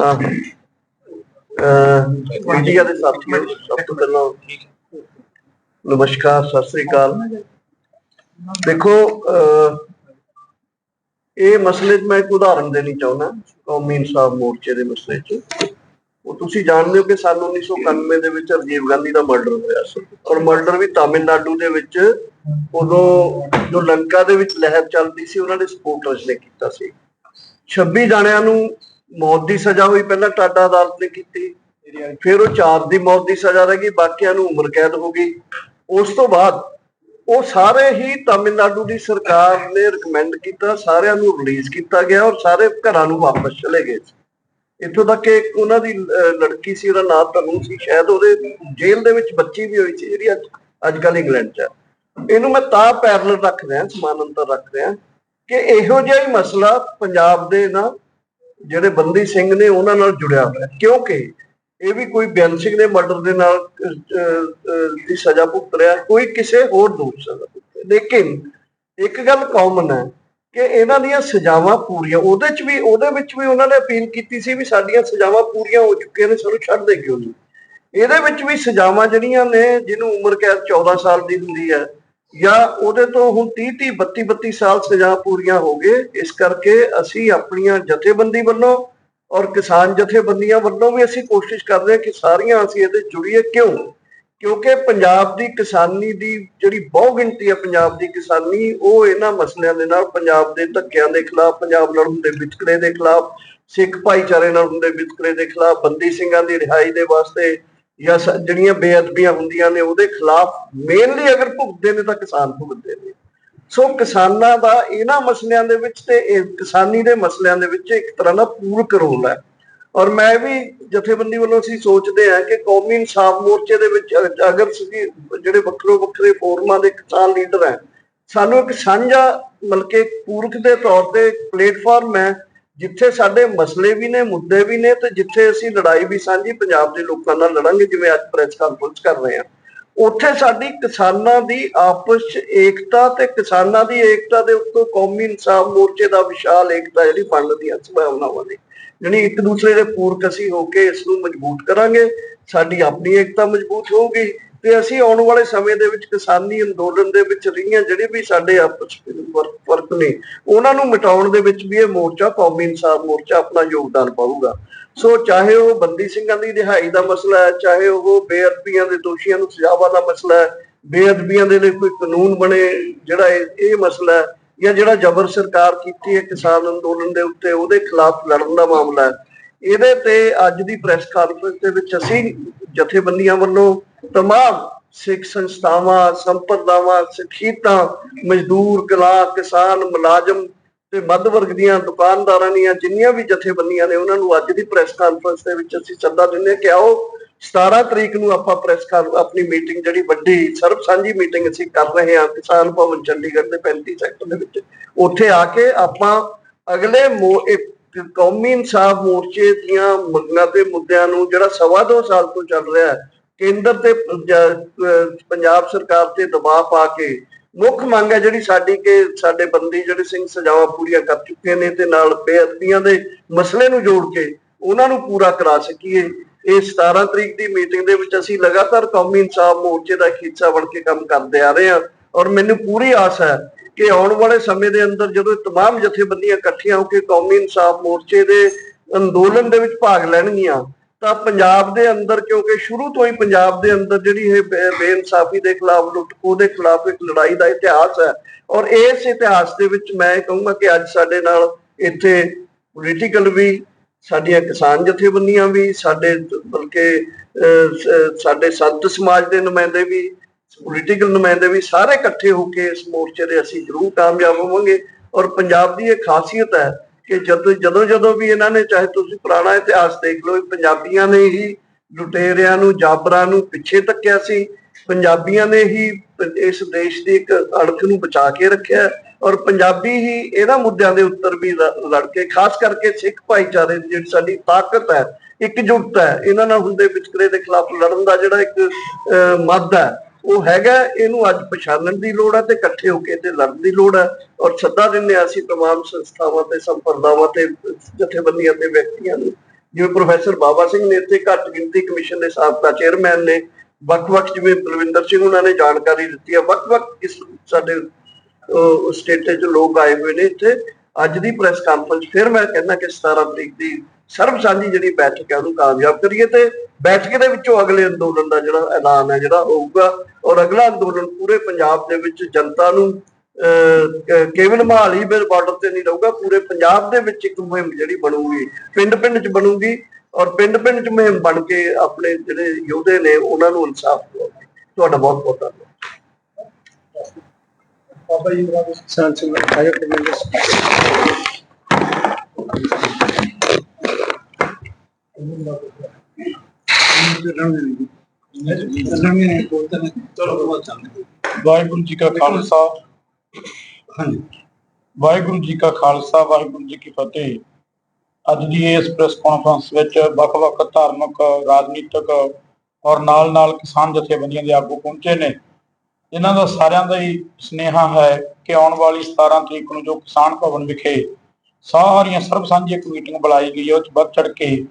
ਹਾਂ। ਮੀਡੀਆ ਦੇ ਸਾਥੀਓ, ਸਭ ਤੋਂ ਪਹਿਲਾਂ ਨਮਸਕਾਰ, ਸਤਿ ਸ੍ਰੀ ਅਕਾਲ। ਦੇਖੋ ਇਹ ਮਸਲੇ 'ਚ ਮੈਂ ਇੱਕ ਉਦਾਹਰਣ ਦੇਣੀ ਚਾਹੁੰਦਾ, ਕੌਮੀ ਇਨਸਾਫ ਮੋਰਚੇ ਦੇ ਮਸਲੇ 'ਚ। ਉਹ ਤੁਸੀਂ ਜਾਣਦੇ ਹੋ ਕਿ ਸਾਲ 1991 ਦੇ ਵਿੱਚ ਰਾਜੀਵ ਗਾਂਧੀ ਦਾ ਮਰਡਰ ਹੋਇਆ ਸੀ। ਔਰ ਮਰਡਰ ਵੀ ਤਾਮਿਲਨਾਡੂ ਦੇ ਵਿੱਚ, ਉਦੋਂ ਜੋ ਲੰਕਾ ਦੇ ਵਿੱਚ ਲਹਿਰ ਚੱਲਦੀ ਸੀ, ਉਹਨਾਂ ਦੇ ਸਪੋਰਟਰਸ ਨੇ ਕੀਤਾ ਸੀ। 26 ਜਣਿਆਂ ਨੂੰ ਮੌਤ ਦੀ ਸਜ਼ਾ ਹੋਈ, ਪਹਿਲਾਂ ਟਾਟਾ ਅਦਾਲਤ ਨੇ ਕੀਤੀ, ਫਿਰ ਉਹ ਚਾਰ ਦੀ ਮੌਤ ਦੀ ਸਜ਼ਾ ਰਹਿ ਗਈ, ਬਾਕੀਆਂ ਨੂੰ ਉਮਰ ਕੈਦ ਹੋ ਗਈ। ਉਸ ਤੋਂ ਬਾਅਦ ਉਹ ਸਾਰੇ ਹੀ ਤਾਮਿਲਨਾਡੂ ਦੀ ਸਰਕਾਰ ਨੇ ਰეკਮੈਂਡ ਕੀਤਾ, ਸਾਰਿਆਂ ਨੂੰ ਰਿਲੀਜ਼ ਕੀਤਾ ਗਿਆ ਔਰ ਸਾਰੇ ਘਰਾਂ ਨੂੰ ਵਾਪਸ ਚਲੇ ਗਏ ਸੀ। ਇੱਥੋਂ ਤੱਕ ਕਿ ਉਹਨਾਂ ਦੀ ਲੜਕੀ ਸੀ, ਉਹਦਾ ਨਾਮ ਤਨੂ ਸੀ, ਸ਼ਾਇਦ ਉਹਦੇ ਜੇਲ੍ਹ ਦੇ ਵਿੱਚ ਬੱਚੀ ਵੀ ਹੋਈ ਸੀ, ਜਿਹੜੀ ਅੱਜ ਅੱਜ ਕੱਲ੍ਹ ਇੰਗਲੈਂਡ 'ਚ ਹੈ ਇਹਨੂੰ ਮੈਂ ਤਾਂ ਪੈਰਲਲ ਰੱਖ ਰਿਹਾ, ਸਮਾਨਾਂਤਰ ਰੱਖ ਰਿਹਾ। ਕਿ ਇਹੋ ਜਿਹਾ ਹੀ ਮਸਲਾ ਪੰਜਾਬ ਦੇ ਨਾ ਜਿਹੜੇ ਬੰਦੀ ਸਿੰਘ ਨੇ ਉਹਨਾਂ ਨਾਲ ਜੁੜਿਆ ਹੋਇਆ ਕਿਉਂਕਿ ਇਹ ਵੀ ਕੋਈ ਬਿਆਨ ਸਿੰਘ ਦੇ ਮਰਡਰ ਦੇ ਨਾਲ ਦੀ ਸਜ਼ਾ ਭੁਗਤ ਰਿਹਾ ਕੋਈ ਕਿਸੇ ਹੋਰ ਦੋਸ਼ ਸਜ਼ਾ ਭੁਗਤ ਰਿਹਾ। ਲੇਕਿਨ ਇੱਕ ਗੱਲ ਕਾਮਨ ਹੈ ਕਿ ਇਹਨਾਂ ਦੀਆਂ ਸਜ਼ਾਵਾਂ ਪੂਰੀਆਂ, ਉਹਦੇ ਚ ਵੀ, ਉਹਦੇ ਵਿੱਚ ਵੀ ਉਹਨਾਂ ਨੇ ਅਪੀਲ ਕੀਤੀ ਸੀ ਵੀ ਸਾਡੀਆਂ ਸਜ਼ਾਵਾਂ ਪੂਰੀਆਂ ਹੋ ਚੁੱਕੀਆਂ ਨੇ, ਸਾਨੂੰ ਛੱਡ ਦੇ ਕਿਉਂ ਨਹੀਂ। ਇਹਦੇ ਵਿੱਚ ਵੀ ਸਜ਼ਾਵਾਂ ਜਿਹੜੀਆਂ ਨੇ, ਜਿਹਨੂੰ ਉਮਰ ਕੈਦ 14 ਸਾਲ ਦੀ ਹੁੰਦੀ ਹੈ ਜਾਂ ਉਹਦੇ ਤੋਂ ਹੁਣ 30 30 32 32 ਸਾਲ ਸਜ਼ਾ ਪੂਰੀਆਂ ਹੋ ਗਏ, ਇਸ ਕਰਕੇ ਅਸੀਂ ਆਪਣੀਆਂ ਜਥੇਬੰਦੀ ਵੱਲੋਂ ਔਰ ਕਿਸਾਨ ਜਥੇਬੰਦੀਆਂ ਵੱਲੋਂ ਵੀ ਅਸੀਂ ਕੋਸ਼ਿਸ਼ ਕਰ ਰਹੇ ਹਾਂ ਕਿ ਸਾਰੀਆਂ ਅਸੀਂ ਇਹਦੇ ਜੁੜੀਏ। ਕਿਉਂ? ਕਿਉਂਕਿ ਪੰਜਾਬ ਦੀ ਕਿਸਾਨੀ ਦੀ ਜਿਹੜੀ ਬਹੁ ਗਿਣਤੀ ਹੈ ਪੰਜਾਬ ਦੀ ਕਿਸਾਨੀ, ਉਹ ਇਹਨਾਂ ਮਸਲਿਆਂ ਦੇ ਨਾਲ ਪੰਜਾਬ ਦੇ ਧੱਕਿਆਂ ਦੇ ਖਿਲਾਫ, ਪੰਜਾਬ ਨਾਲ ਹੁੰਦੇ ਵਿਤਕਰੇ ਦੇ ਖਿਲਾਫ, ਸਿੱਖ ਭਾਈਚਾਰੇ ਨਾਲ ਹੁੰਦੇ ਵਿਤਕਰੇ ਦੇ ਖਿਲਾਫ, ਬੰਦੀ ਸਿੰਘਾਂ ਦੀ ਰਿਹਾਈ ਦੇ ਵਾਸਤੇ ਜਾਂ ਸ- ਜਿਹੜੀਆਂ ਬੇਅਦਬੀਆਂ ਹੁੰਦੀਆਂ ਨੇ, ਉਹਦੇ ਖਿਲਾਫ ਮੇਨਲੀ ਅਗਰ ਭੁਗਤਦੇ ਨੇ ਤਾਂ ਕਿਸਾਨ ਭੁਗਤਦੇ ਨੇ। ਸੋ ਕਿਸਾਨਾਂ ਦਾ ਇਹਨਾਂ ਮਸਲਿਆਂ ਦੇ ਵਿੱਚ ਤੇ ਕਿਸਾਨੀ ਦੇ ਮਸਲਿਆਂ ਦੇ ਵਿੱਚ ਇੱਕ ਤਰ੍ਹਾਂ ਦਾ ਪੂਰਕ ਰੋਲ ਹੈ। ਔਰ ਮੈਂ ਵੀ ਜਥੇਬੰਦੀ ਵੱਲੋਂ ਅਸੀਂ ਸੋਚਦੇ ਹਾਂ ਕਿ ਕੌਮੀ ਇਨਸਾਫ ਮੋਰਚੇ ਦੇ ਵਿੱਚ ਅਗਰ ਅਸੀਂ ਜਿਹੜੇ ਵੱਖਰੋ ਵੱਖਰੇ ਫੋਰਮਾਂ ਦੇ ਕਿਸਾਨ ਲੀਡਰ ਹੈ, ਸਾਨੂੰ ਇੱਕ ਸਾਂਝਾ ਮਤਲਬ ਕਿ ਪੂਰਕ ਦੇ ਤੌਰ ਤੇ ਪਲੇਟਫਾਰਮ ਹੈ ਜਿੱਥੇ ਸਾਡੇ ਮਸਲੇ ਵੀ ਨੇ, ਮੁੱਦੇ ਵੀ ਨੇ ਤੇ ਜਿੱਥੇ ਅਸੀਂ ਲੜਾਈ ਵੀ ਸਾਂਝੀ ਪੰਜਾਬ ਦੇ ਲੋਕਾਂ ਨਾਲ ਲੜਾਂਗੇ, ਜਿਵੇਂ ਅੱਜ ਪ੍ਰੈਸ ਕਾਨਫਰੰਸ ਕਰ ਰਹੇ ਹਾਂ। ਉੱਥੇ ਸਾਡੀ ਕਿਸਾਨਾਂ ਦੀ ਆਪਸ ਚ ਏਕਤਾ ਤੇ ਕਿਸਾਨਾਂ ਦੀ ਏਕਤਾ ਦੇ ਉੱਤੋਂ ਕੌਮੀ ਇਨਸਾਫ ਮੋਰਚੇ ਦਾ ਵਿਸ਼ਾਲ ਏਕਤਾ ਜਿਹੜੀ ਫੰਡ ਦੀਆਂ ਸੰਭਾਵਨਾਵਾਂ ਨੇ। ਜਾਣੀ ਇੱਕ ਦੂਸਰੇ ਦੇ ਪੂਰਕ ਅਸੀਂ ਹੋ ਕੇ ਇਸ ਨੂੰ ਮਜ਼ਬੂਤ ਕਰਾਂਗੇ, ਸਾਡੀ ਆਪਣੀ ਏਕਤਾ ਮਜ਼ਬੂਤ ਹੋਊਗੀ ਤੇ ਅਸੀਂ ਆਉਣ ਵਾਲੇ ਸਮੇਂ ਦੇ ਵਿੱਚ ਕਿਸਾਨੀ ਅੰਦੋਲਨ ਦੇ ਵਿੱਚ ਰਹੀਆਂ ਜਿਹੜੇ ਵੀ ਸਾਡੇ ਆਪਸ ਫਰਕ- ਨੇ, ਉਹਨਾਂ ਨੂੰ ਮਿਟਾਉਣ ਦੇ ਵਿੱਚ ਵੀ ਇਹ ਮੋਰਚਾ, ਕੌਮੀ ਇਨਸਾਫ ਮੋਰਚਾ ਆਪਣਾ ਯੋਗਦਾਨ ਪਾਊਗਾ। ਸੋ ਚਾਹੇ ਉਹ ਬੰਦੀ ਸਿੰਘਾਂ ਦੀ ਰਿਹਾਈ ਦਾ ਮਸਲਾ ਹੈ, ਚਾਹੇ ਉਹ ਬੇਅਦਬੀਆਂ ਦੇ ਦੋਸ਼ੀਆਂ ਨੂੰ ਸਜ਼ਾਵਾਂ ਦਾ ਮਸਲਾ ਹੈ, ਬੇਅਦਬੀਆਂ ਦੇ ਲਈ ਕੋਈ ਕਾਨੂੰਨ ਬਣੇ ਜਿਹੜਾ ਇਹ ਇਹ ਮਸਲਾ ਹੈ, ਜਾਂ ਜਿਹੜਾ ਜ਼ਬਰ ਸਰਕਾਰ ਕੀਤੀ ਹੈ ਕਿਸਾਨ ਅੰਦੋਲਨ ਦੇ ਉੱਤੇ, ਉਹਦੇ ਖਿਲਾਫ ਲੜਨ ਦਾ ਮਾਮਲਾ ਹੈ। ਇਹਦੇ ਤੇ ਅੱਜ ਦੀ ਪ੍ਰੈਸ ਕਾਨਫਰੰਸ ਦੇ ਵਿੱਚ ਅਸੀਂ ਜਥੇਬੰਦੀਆਂ ਵੱਲੋਂ ਤਮਾਮ ਸਿੱਖ ਸੰਸਥਾਵਾਂ ਸੰਪਰਦਾਵਾਂ ਸਿੱਖੀਤਾਂ ਮਜ਼ਦੂਰ ਕਲਾ ਕਿਸਾਨ ਮੁਲਾਜ਼ਮ ਤੇ ਮੱਧ ਵਰਗ ਦੀਆਂ ਦੁਕਾਨਦਾਰਾਂ ਦੀਆਂ ਜਿੰਨੀਆਂ ਵੀ ਜਥੇਬੰਦੀਆਂ ਨੇ ਉਹਨਾਂ ਨੂੰ ਅੱਜ ਦੀ ਪ੍ਰੈਸ ਕਾਨਫਰੰਸ ਦੇ ਵਿੱਚ ਅਸੀਂ ਸੱਦਾ ਦਿੰਦੇ ਕਿ ਆਓ 17 ਤਰੀਕ ਨੂੰ ਆਪਾਂ ਪ੍ਰੈਸ ਕਾਨ ਆਪਣੀ ਮੀਟਿੰਗ ਜਿਹੜੀ ਵੱਡੀ ਸਰਬ ਸਾਂਝੀ ਮੀਟਿੰਗ ਅਸੀਂ ਕਰ ਰਹੇ ਹਾਂ ਕਿਸਾਨ ਭਵਨ ਚੰਡੀਗੜ੍ਹ ਦੇ 35 ਸੈਕਟਰ ਦੇ ਵਿੱਚ ਉੱਥੇ ਆ ਕੇ ਆਪਾਂ ਅਗਲੇ ਕੌਮੀ ਇਨਸਾਫ ਮੋਰਚੇ ਦੀਆਂ ਮੰਗਾਂ ਤੇ ਮੁੱਦਿਆਂ ਨੂੰ ਜਿਹੜਾ ਸਵਾ ਦੋ ਸਾਲ ਤੋਂ ਚੱਲ ਰਿਹਾ ਹੈ ਕੇਂਦਰ ਤੇ ਪੰਜਾਬ ਸਰਕਾਰ ਤੇ ਦਬਾਅ ਪਾ ਕੇ ਮੁੱਖ ਮੰਗ ਹੈ ਜਿਹੜੀ ਸਾਡੀ ਕਿ ਸਾਡੇ ਬੰਦੀ ਜਿਹੜੇ ਸਿੰਘ ਸਜ਼ਾਵਾਂ ਪੂਰੀਆਂ ਕਰ ਚੁੱਕੇ ਨੇ ਤੇ ਨਾਲ ਬੇਅਦਬੀਆਂ ਦੇ ਮਸਲੇ ਨੂੰ ਜੋੜ ਕੇ ਉਹਨਾਂ ਨੂੰ ਪੂਰਾ ਕਰਾ ਸਕੀਏ। ਇਹ 17 ਤਰੀਕ ਦੀ ਮੀਟਿੰਗ ਦੇ ਵਿੱਚ ਅਸੀਂ ਲਗਾਤਾਰ ਕੌਮੀ ਇਨਸਾਫ ਮੋਰਚੇ ਦਾ ਹਿੱਸਾ ਬਣ ਕੇ ਕੰਮ ਕਰਦੇ ਆ ਰਹੇ ਹਾਂ ਔਰ ਮੈਨੂੰ ਪੂਰੀ ਆਸ ਹੈ ਕਿ ਆਉਣ ਵਾਲੇ ਸਮੇਂ ਦੇ ਅੰਦਰ ਜਦੋਂ ਇਹ ਤਮਾਮ ਜਥੇਬੰਦੀਆਂ ਇਕੱਠੀਆਂ ਹੋ ਕੇ ਕੌਮੀ ਇਨਸਾਫ ਮੋਰਚੇ ਦੇ ਅੰਦੋਲਨ ਦੇ ਵਿੱਚ ਭਾਗ ਲੈਣਗੀਆਂ ਤਾਂ ਪੰਜਾਬ ਦੇ ਅੰਦਰ, ਕਿਉਂਕਿ ਸ਼ੁਰੂ ਤੋਂ ਹੀ ਪੰਜਾਬ ਦੇ ਅੰਦਰ ਜਿਹੜੀ ਇਹ ਬੇ- ਬੇਇਨਸਾਫੀ ਦੇ ਖਿਲਾਫ ਲੁੱਟਖੋ ਦੇ ਖਿਲਾਫ ਇੱਕ ਲੜਾਈ ਦਾ ਇਤਿਹਾਸ ਹੈ। ਔਰ ਇਸ ਇਤਿਹਾਸ ਦੇ ਵਿੱਚ ਮੈਂ ਕਹੂੰਗਾ ਕਿ ਅੱਜ ਸਾਡੇ ਨਾਲ ਇੱਥੇ ਪੋਲੀਟੀਕਲ ਵੀ, ਸਾਡੀਆਂ ਕਿਸਾਨ ਜਥੇਬੰਦੀਆਂ ਵੀ, ਸਾਡੇ ਬਲਕਿ ਸਾਡੇ ਸੰਤ ਸਮਾਜ ਦੇ ਨੁਮਾਇੰਦੇ ਵੀ ਪੋਲੀਟੀਕਲ ਨੁਮਾਇੰਦੇ ਵੀ ਸਾਰੇ ਇਕੱਠੇ ਹੋ ਕੇ ਇਸ ਮੋਰਚੇ ਦੇ ਅਸੀਂ ਜ਼ਰੂਰ ਕਾਮਯਾਬ ਹੋਵਾਂਗੇ। ਔਰ ਪੰਜਾਬ ਦੀ ਇਹ ਖਾਸੀਅਤ ਹੈ ਕਿ ਜਦੋਂ ਜਦੋਂ ਜਦੋਂ ਵੀ ਇਹਨਾਂ ਨੇ ਚਾਹੇ ਤੁਸੀਂ ਪੁਰਾਣਾ ਇਤਿਹਾਸ ਦੇਖ ਲਓ ਪੰਜਾਬੀਆਂ ਨੇ ਹੀ ਲੁਟੇਰਿਆਂ ਨੂੰ ਜਾਬਰਾਂ ਨੂੰ ਪਿੱਛੇ ਧੱਕਿਆ ਸੀ। ਪੰਜਾਬੀਆਂ ਨੇ ਹੀ ਇਸ ਦੇਸ਼ ਦੀ ਇੱਕ ਅੜਖ ਨੂੰ ਬਚਾ ਕੇ ਰੱਖਿਆ ਔਰ ਪੰਜਾਬੀ ਹੀ ਇਹਨਾਂ ਮੁੱਦਿਆਂ ਦੇ ਉੱਤਰ ਵੀ ਲ- ਲੜ ਕੇ ਖਾਸ ਕਰਕੇ ਸਿੱਖ ਭਾਈਚਾਰੇ ਦੀ ਜਿਹੜੀ ਸਾਡੀ ਤਾਕਤ ਹੈ ਇਕਜੁੱਟ ਹੈ ਇਹਨਾਂ ਨਾਲ ਹੁੰਦੇ ਵਿਤਕਰੇ ਦੇ ਖਿਲਾਫ ਲੜਨ ਦਾ ਜਿਹੜਾ ਇੱਕ ਅਹ, ਮੱਧ ਹੈ। ਉਹ ਹੈਗਾ ਇਹਨੂੰ ਅੱਜ ਪਛਾਣਨ ਦੀ ਲੋੜ ਹੈ ਤੇ ਇਕੱਠੇ ਹੋ ਕੇ ਤੇ ਲੜਨ ਦੀ ਲੋੜ ਹੈ ਔਰ ਸੱਦਾ ਦਿੰਦੇ ਹਾਂ ਅਸੀਂ तमाम ਸੰਸਥਾਵਾਂ ਤੇ ਸੰਪਰਦਾਵਾਂ ਤੇ ਜਥੇਬੰਦੀਆਂ ਤੇ ਵਿਅਕਤੀਆਂ ਨੂੰ ਜਿਵੇਂ ਪ੍ਰੋਫੈਸਰ ਬਾਬਾ ਸਿੰਘ ਨੇ ਇੱਥੇ ਘੱਟ ਗਿਣਤੀ ਕਮਿਸ਼ਨ ਦੇ ਸਾਬਕਾ ਚੇਅਰਮੈਨ ਨੇ ਵੱਖ-ਵੱਖ ਜਿਵੇਂ ਬਲਵਿੰਦਰ ਸਿੰਘ ਉਹਨਾਂ ਨੇ ਜਾਣਕਾਰੀ ਦਿੱਤੀ ਹੈ ਵੱਖ-ਵੱਖ ਇਸ ਸਾਡੇ ਸਟੇਟੇ 'ਚ ਲੋਕ ਆਏ ਹੋਏ ਨੇ ਇੱਥੇ ਅੱਜ ਦੀ ਪ੍ਰੈਸ ਕਾਨਫਰੰਸ ਫਿਰ ਮੈਂ ਕਹਿੰਦਾ ਕਿ 17 ਤਰੀਕ ਦੀ ਸਰਬ ਸਾਂਝੀ ਜਿਹੜੀ ਬੈਠਕ ਹੈ ਉਹਨੂੰ ਕਾਮਯਾਬ ਕਰੀਏ ਤੇ ਬੈਠਕ ਦੇ ਵਿੱਚੋਂ ਅਗਲੇ ਅੰਦੋਲਨ ਦਾ ਜਿਹੜਾ ਐਲਾਨ ਹੈ, ਜਿਹੜਾ ਹੋਊਗਾ, ਔਰ ਅਗਲਾ ਅੰਦੋਲਨ ਪੂਰੇ ਪੰਜਾਬ ਦੇ ਵਿੱਚ ਜਨਤਾ ਨੂੰ ਕੇਵਲ ਮਹਾਲੀ ਦੇ ਬਾਰਡਰ ਤੇ ਨਹੀਂ ਰਹੂਗਾ, ਪੂਰੇ ਪੰਜਾਬ ਦੇ ਵਿੱਚ ਇੱਕ ਮੁਹਿੰਮ ਜਿਹੜੀ ਬਣੂਗੀ ਪਿੰਡ ਪਿੰਡ 'ਚ ਬਣੂਗੀ, ਔਰ ਪਿੰਡ ਪਿੰਡ 'ਚ ਮੁਹਿੰਮ ਬਣ ਕੇ ਆਪਣੇ ਜਿਹੜੇ ਯੋਧੇ ਨੇ ਉਹਨਾਂ ਨੂੰ ਇਨਸਾਫ ਦਿਵਾਉਗੀ। ਤੁਹਾਡਾ ਬਹੁਤ ਬਹੁਤ ਧੰਨਵਾਦ। ਬਾਬਾ ਜੀ ਦਾ ਸੰਤ ਆਇਆ ਕਮਿੰਦਰ ਵਾਹਿਗੁਰੂ ਜੀ ਕਾ ਖਾਲਸਾ। ਹਾਂਜੀ। ਵਾਹਿਗੁਰੂ ਜੀ ਕਾ ਖਾਲਸਾ ਵਾਹਿਗੁਰੂ ਜੀ ਕੀ ਫਤਿਹ। ਅੱਜ ਦੀ ਇਸ ਪ੍ਰੈਸ ਕਾਨਫਰੰਸ ਵਿੱਚ ਵੱਖ-ਵੱਖ ਧਾਰਮਿਕ ਰਾਜਨੀਤਿਕ ਔਰ ਨਾਲ-ਨਾਲ ਕਿਸਾਨ ਜਥੇਬੰਦੀਆਂ ਦੇ ਆਗੂ ਪਹੁੰਚੇ ਨੇ। ਇਹਨਾਂ ਦਾ ਸਾਰਿਆਂ ਦਾ ਹੀ ਸੁਨੇਹਾ ਹੈ ਕਿ ਆਉਣ ਵਾਲੀ 17 ਤਰੀਕ ਨੂੰ ਜੋ ਕਿਸਾਨ ਭਵਨ ਵਿਖੇ ਸਾਰੀਆਂ ਸਰਬ ਸਾਂਝੀ ਇੱਕ ਮੀਟਿੰਗ ਬੁਲਾਈ ਗਈ ਹੈ ਉਹ 'ਚ ਵੱਧ ਚੜ ਕੇ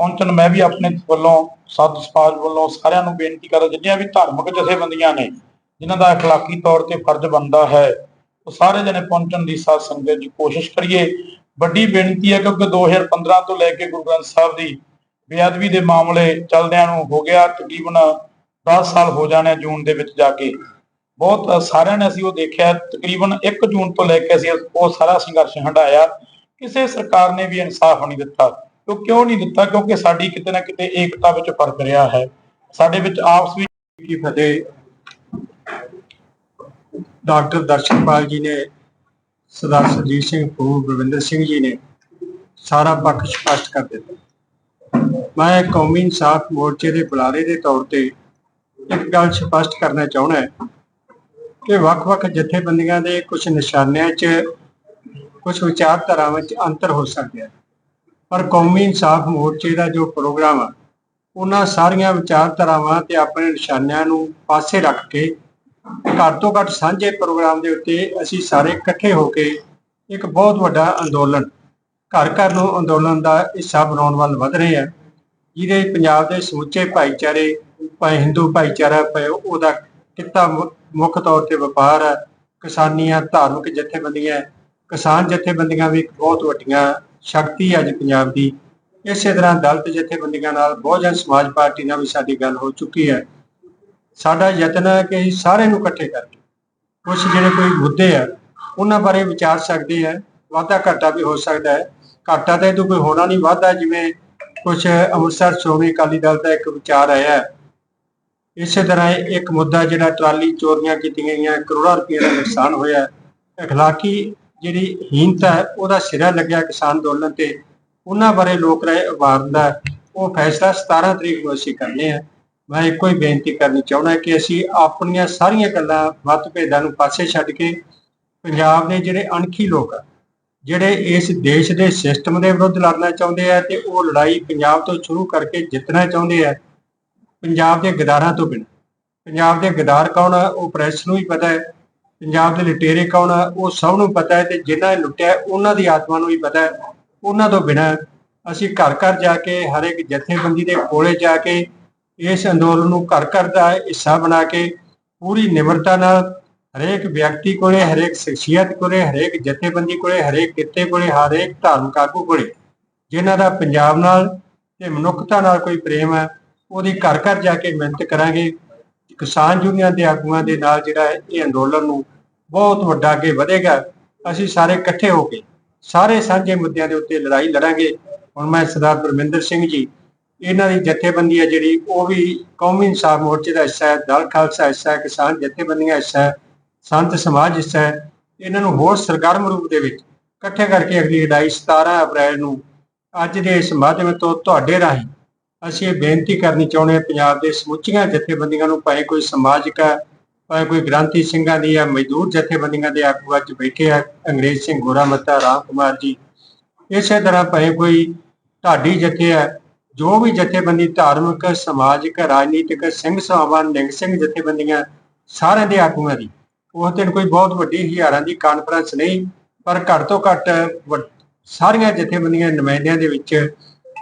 ਪਹੁੰਚਣ ਮੈਂ ਵੀ ਆਪਣੇ ਵੱਲੋਂ ਸਤ ਸਮਾਜ ਵੱਲੋਂ ਸਾਰਿਆਂ ਨੂੰ ਬੇਨਤੀ ਕਰਦਾ ਜਿੰਨੀਆਂ ਵੀ ਧਾਰਮਿਕ ਜਥੇਬੰਦੀਆਂ ਨੇ ਜਿਨ੍ਹਾਂ ਦਾ اخلاقی ਤੌਰ ਤੇ ਫਰਜ਼ ਬਣਦਾ ਹੈ ਉਹ ਸਾਰੇ ਜਣੇ ਪਹੁੰਚਣ ਦੀ ਸਾਥ ਸੰਗਤ ਦੀ ਕੋਸ਼ਿਸ਼ ਕਰੀਏ ਵੱਡੀ ਬੇਨਤੀ ਹੈ ਕਿਉਂਕਿ 2015 ਤੋਂ ਲੈ ਕੇ ਗੁਰੂ ਗ੍ਰੰਥ ਸਾਹਿਬ ਦੀ ਬੇਅਦਬੀ ਦੇ ਮਾਮਲੇ ਚੱਲਦਿਆਂ ਨੂੰ ਹੋ ਗਿਆ ਤਕਰੀਬਨ 10 ਸਾਲ ਹੋ ਜਾਣੇ ਜੂਨ ਦੇ ਵਿੱਚ ਜਾ ਕੇ ਬਹੁਤ ਅ, ਸਾਰਿਆਂ ਨੇ ਅਸੀਂ ਉਹ ਦੇਖਿਆ ਤਕਰੀਬਨ 1 ਜੂਨ ਤੋਂ ਲੈ ਕੇ ਅਸੀਂ ਉਹ ਸਾਰਾ ਸੰਘਰਸ਼ ਹੰਢਾਇਆ ਕਿਸੇ ਸਰਕਾਰ ਨੇ ਵੀ ਇਨਸਾਫ ਨਹੀਂ ਦਿੱਤਾ ਉਹ ਕਿਉਂ ਨਹੀਂ ਦਿੱਤਾ? ਕਿਉਂਕਿ ਸਾਡੀ ਕਿਤੇ ਨਾ ਕਿਤੇ ਏਕਤਾ ਵਿੱਚ ਫ਼ਰਕ ਰਿਹਾ ਹੈ। ਸਾਡੇ ਵਿੱਚ ਆਪਸ ਵਿੱਚ ਕੀ ਫਤਿਹ ਡਾਕਟਰ ਦਰਸ਼ਨਪਾਲ ਜੀ ਨੇ, ਸਰਦਾਰ ਸਰਜੀਤ ਸਿੰਘ ਫੂਲ ਗੁਰਵਿੰਦਰ ਸਿੰਘ ਜੀ ਨੇ ਸਾਰਾ ਪੱਖ ਸਪਸ਼ਟ ਕਰ ਦਿੱਤਾ। ਮੈਂ ਕੌਮੀ ਇਨਸਾਫ ਮੋਰਚੇ ਦੇ ਬੁਲਾਰੇ ਦੇ ਤੌਰ ਤੇ ਇੱਕ ਗੱਲ ਸਪਸ਼ਟ ਕਰਨਾ ਚਾਹੁੰਦਾ ਹਾਂ ਕਿ ਵੱਖ-ਵੱਖ ਜਥੇਬੰਦੀਆਂ ਦੇ ਕੁਝ ਨਿਸ਼ਾਨਿਆਂ 'ਚ ਕੁਝ ਵਿਚਾਰਧਾਰਾਵਾਂ 'ਚ ਅੰਤਰ ਹੋ ਸਕਦਾ ਹੈ ਪਰ ਕੌਮੀ ਇਨਸਾਫ ਮੋਰਚੇ ਦਾ ਜੋ ਪ੍ਰੋਗਰਾਮ ਆ, ਉਹਨਾਂ ਸਾਰੀਆਂ ਵਿਚਾਰਧਾਰਾਵਾਂ ਤੇ ਆਪਣੇ ਨਿਸ਼ਾਨਿਆਂ ਨੂੰ ਪਾਸੇ ਰੱਖ ਕੇ ਘੱਟ ਤੋਂ ਘੱਟ ਸਾਂਝੇ ਪ੍ਰੋਗਰਾਮ ਦੇ ਉੱਤੇ ਅਸੀਂ ਸਾਰੇ ਇਕੱਠੇ ਹੋ ਕੇ ਇੱਕ ਬਹੁਤ ਵੱਡਾ ਅੰਦੋਲਨ, ਘਰ ਘਰ ਨੂੰ ਅੰਦੋਲਨ ਦਾ ਹਿੱਸਾ ਬਣਾਉਣ ਵੱਲ ਵਧ ਰਹੇ ਆ ਜਿਹਦੇ ਪੰਜਾਬ ਦੇ ਸਮੁੱਚੇ ਭਾਈਚਾਰੇ, ਭਾਵੇਂ ਹਿੰਦੂ ਭਾਈਚਾਰਾ, ਭਾਵੇਂ ਉਹਦਾ ਕਿੱਤਾ ਮੁੱਖ ਤੌਰ ਤੇ ਵਪਾਰ ਹੈ ਕਿਸਾਨੀਆਂ ਧਾਰਮਿਕ ਜਥੇਬੰਦੀਆਂ, ਕਿਸਾਨ ਜਥੇਬੰਦੀਆਂ ਵੀ ਇੱਕ ਬਹੁਤ ਵੱਡੀਆਂ ਸ਼ਕਤੀ ਹੈ ਅੱਜ ਪੰਜਾਬ ਦੀ ਇਸੇ ਤਰ੍ਹਾਂ ਦਲਿਤ ਜਥੇਬੰਦੀਆਂ ਨਾਲ ਬਹੁਜਨ ਸਮਾਜ ਪਾਰਟੀ ਨਾਲ ਵੀ ਸਾਡੀ ਗੱਲ ਹੋ ਚੁੱਕੀ ਹੈ ਸਾਡਾ ਯਤਨ ਹੈ ਕਿ ਅਸੀਂ ਸਾਰਿਆਂ ਨੂੰ ਇਕੱਠੇ ਕਰਕੇ ਕੁਝ ਜਿਹੜੇ ਕੋਈ ਮੁੱਦੇ ਆ ਉਹਨਾਂ ਬਾਰੇ ਵਿਚਾਰ ਸਕਦੇ ਆ ਵਾਧਾ ਘਾਟਾ ਵੀ ਹੋ ਸਕਦਾ ਹੈ ਘਾਟਾ ਤਾਂ ਇਹ ਤੋਂ ਕੋਈ ਹੋਣਾ ਨਹੀਂ ਵਾਧਾ ਜਿਵੇਂ ਕੁਝ ਅੰਮ੍ਰਿਤਸਰ ਸ਼੍ਰੋਮਣੀ ਅਕਾਲੀ ਦਲ ਦਾ ਇੱਕ ਵਿਚਾਰ ਆਇਆ ਹੈ। ਇਸੇ ਤਰ੍ਹਾਂ ਇਹ ਇੱਕ ਮੁੱਦਾ ਜਿਹੜਾ ਟਰਾਲੀ ਚੋਰੀਆਂ ਕੀਤੀਆਂ ਗਈਆਂ ਕਰੋੜਾਂ ਰੁਪਏ ਦਾ ਨੁਕਸਾਨ ਹੋਇਆ اخلاقی ਜਿਹੜੀ ਹੀਨਤਾ ਹੈ, ਉਹਦਾ ਸਿਰਾ ਲੱਗਿਆ ਕਿਸਾਨ ਅੰਦੋਲਨ ਤੇ। ਉਹਨਾਂ ਬਾਰੇ ਲੋਕ ਰਾਏ ਉਭਾਰਨ ਦਾ ਉਹ ਫੈਸਲਾ 17 ਤਰੀਕ ਨੂੰ ਅਸੀਂ ਕਰਨੇ ਆ। ਮੈਂ ਇੱਕੋ ਹੀ ਬੇਨਤੀ ਕਰਨੀ ਚਾਹੁੰਦਾ ਕਿ ਅਸੀਂ ਆਪਣੀਆਂ ਸਾਰੀਆਂ ਗੱਲਾਂ ਮਤਭੇਦਾਂ ਨੂੰ ਪਾਸੇ ਛੱਡ ਕੇ ਪੰਜਾਬ ਦੇ ਜਿਹੜੇ ਅਣਖੀ ਲੋਕ ਆ, ਜਿਹੜੇ ਇਸ ਦੇਸ਼ ਦੇ ਸਿਸਟਮ ਦੇ ਵਿਰੁੱਧ ਲੜਨਾ ਚਾਹੁੰਦੇ ਆ ਤੇ ਉਹ ਲੜਾਈ ਪੰਜਾਬ ਤੋਂ ਸ਼ੁਰੂ ਕਰਕੇ ਜਿੱਤਣਾ ਚਾਹੁੰਦੇ ਆ, ਪੰਜਾਬ ਦੇ ਗਦਾਰਾਂ ਤੋਂ ਬਿਨਾਂ। ਪੰਜਾਬ ਦੇ ਗਦਾਰ ਕੌਣ ਆ, ਉਹ ਪ੍ਰੈਸ ਨੂੰ ਹੀ ਪਤਾ ਹੈ। ਪੰਜਾਬ ਦੇ ਲੁਟੇਰੇ ਕੌਣ ਆ, ਉਹ ਸਭ ਨੂੰ ਪਤਾ ਹੈ ਤੇ ਜਿਨ੍ਹਾਂ ਨੇ ਲੁੱਟਿਆ ਉਹਨਾਂ ਦੀ ਆਤਮਾ ਨੂੰ ਵੀ ਪਤਾ ਹੈ। ਉਹਨਾਂ ਤੋਂ ਬਿਨਾਂ ਅਸੀਂ ਘਰ ਘਰ ਜਾ ਕੇ, ਹਰ ਇੱਕ ਜਥੇਬੰਦੀ ਦੇ ਕੋਲੇ ਜਾ ਕੇ, ਇਸ ਅੰਦੋਲਨ ਨੂੰ ਘਰ ਘਰ ਦਾ ਹਿੱਸਾ ਬਣਾ ਕੇ, ਪੂਰੀ ਨਿਮਰਤਾ ਨਾਲ ਹਰੇਕ ਵਿਅਕਤੀ ਕੋਲੇ, ਹਰੇਕ ਸ਼ਖਸੀਅਤ ਕੋਲੇ, ਹਰੇਕ ਜਥੇਬੰਦੀ ਕੋਲੇ, ਹਰੇਕ ਕਿੱਤੇ ਕੋਲੇ, ਹਰੇਕ ਧਾਰਮਿਕ ਆਗੂ ਕੋਲੇ, ਜਿਨ੍ਹਾਂ ਦਾ ਪੰਜਾਬ ਨਾਲ ਤੇ ਮਨੁੱਖਤਾ ਨਾਲ ਕੋਈ ਪ੍ਰੇਮ ਹੈ, ਉਹਦੀ ਘਰ ਘਰ ਜਾ ਕੇ ਮਿਹਨਤ ਕਰਾਂਗੇ। ਕਿਸਾਨ ਯੂਨੀਅਨ ਦੇ ਆਗੂਆਂ ਦੇ ਨਾਲ ਜਿਹੜਾ ਹੈ ਇਹ ਅੰਦੋਲਨ ਨੂੰ ਬਹੁਤ ਵੱਡਾ ਅੱਗੇ ਵਧੇਗਾ। ਅਸੀਂ ਸਾਰੇ ਇਕੱਠੇ ਹੋ ਕੇ ਸਾਰੇ ਸਾਂਝੇ ਮੁੱਦਿਆਂ ਦੇ ਉੱਤੇ ਲੜਾਈ ਲੜਾਂਗੇ। ਹੁਣ ਮੈਂ ਸਰਦਾਰ ਪਰਮਿੰਦਰ ਸਿੰਘ ਜੀ, ਇਹਨਾਂ ਦੀ ਜਥੇਬੰਦੀ ਹੈ ਜਿਹੜੀ, ਉਹ ਵੀ ਕੌਮੀ ਇਨਸਾਫ ਮੋਰਚੇ ਦਾ ਹਿੱਸਾ ਹੈ, ਦਲ ਖਾਲਸਾ ਹਿੱਸਾ ਹੈ, ਕਿਸਾਨ ਜਥੇਬੰਦੀਆਂ ਹਿੱਸਾ ਹੈ, ਸੰਤ ਸਮਾਜ ਹਿੱਸਾ ਹੈ। ਇਹਨਾਂ ਨੂੰ ਹੋਰ ਸਰਗਰਮ ਰੂਪ ਦੇ ਵਿੱਚ ਇਕੱਠੇ ਕਰਕੇ ਅਗਲੀ ਲੜਾਈ 17 ਅਪ੍ਰੈਲ ਨੂੰ ਅੱਜ ਦੇ ਇਸ ਮਾਧਿਅਮ ਤੋਂ ਤੁਹਾਡੇ ਰਾਹੀਂ ਅਸੀਂ ਇਹ ਬੇਨਤੀ ਕਰਨੀ ਚਾਹੁੰਦੇ ਹਾਂ, ਪੰਜਾਬ ਦੇ ਸਮੁੱਚੀਆਂ ਜਥੇਬੰਦੀਆਂ ਨੂੰ, ਭਾਵੇਂ ਕੋਈ ਸਮਾਜਿਕ ਭਾਵੇਂ ਕੋਈ ਗ੍ਰਾਂਤੀ ਸਿੰਘਾਂ ਦੀ ਜਾਂ ਮਜ਼ਦੂਰ ਜਥੇਬੰਦੀਆਂ ਦੇ ਆਗੂ ਅੱਜ ਬੈਠੇ ਆ, ਅੰਗਰੇਜ਼ ਸਿੰਘ ਗੋਰਾ ਮੱਤਾ ਰਾਮ ਕੁਮਾਰ ਜੀ। ਇਸੇ ਤਰ੍ਹਾਂ ਭਾਵੇਂ ਕੋਈ ਢਾਡੀ ਜਥੇ ਹੈ, ਜੋ ਵੀ ਜਥੇਬੰਦੀ ਧਾਰਮਿਕ, ਸਮਾਜਿਕ, ਰਾਜਨੀਤਿਕ, ਸਿੰਘ ਸਭਾਵਾਂ ਨਿੰਗ ਸਿੰਘ ਜਥੇਬੰਦੀਆਂ, ਸਾਰਿਆਂ ਦੇ ਆਗੂਆਂ ਦੀ ਉਸ ਦਿਨ ਕੋਈ ਬਹੁਤ ਵੱਡੀ ਹਜ਼ਾਰਾਂ ਦੀ ਕਾਨਫਰੰਸ ਨਹੀਂ, ਪਰ ਘੱਟ ਤੋਂ ਘੱਟ ਵ- ਸਾਰੀਆਂ ਜਥੇਬੰਦੀਆਂ ਨੁਮਾਇੰਦਿਆਂ ਦੇ ਵਿੱਚ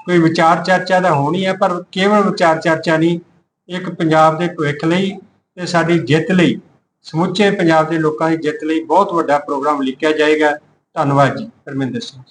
ਕੋਈ ਵਿਚਾਰ ਚਰਚਾ ਤਾਂ ਹੋਣੀ ਹੈ ਪਰ ਕੇਵਲ ਵਿਚਾਰ ਚਰਚਾ ਨਹੀਂ, ਇੱਕ ਪੰਜਾਬ ਦੇ ਭਵਿੱਖ ਲਈ ਤੇ ਸਾਡੀ ਜਿੱਤ ਲਈ, ਸਮੁੱਚੇ ਪੰਜਾਬ ਦੇ ਲੋਕਾਂ ਦੀ ਜਿੱਤ ਲਈ ਬਹੁਤ ਵੱਡਾ ਪ੍ਰੋਗਰਾਮ ਲਿਖਿਆ ਜਾਏਗਾ। ਧੰਨਵਾਦ ਜੀ ਪਰਮਿੰਦਰ ਸਿੰਘ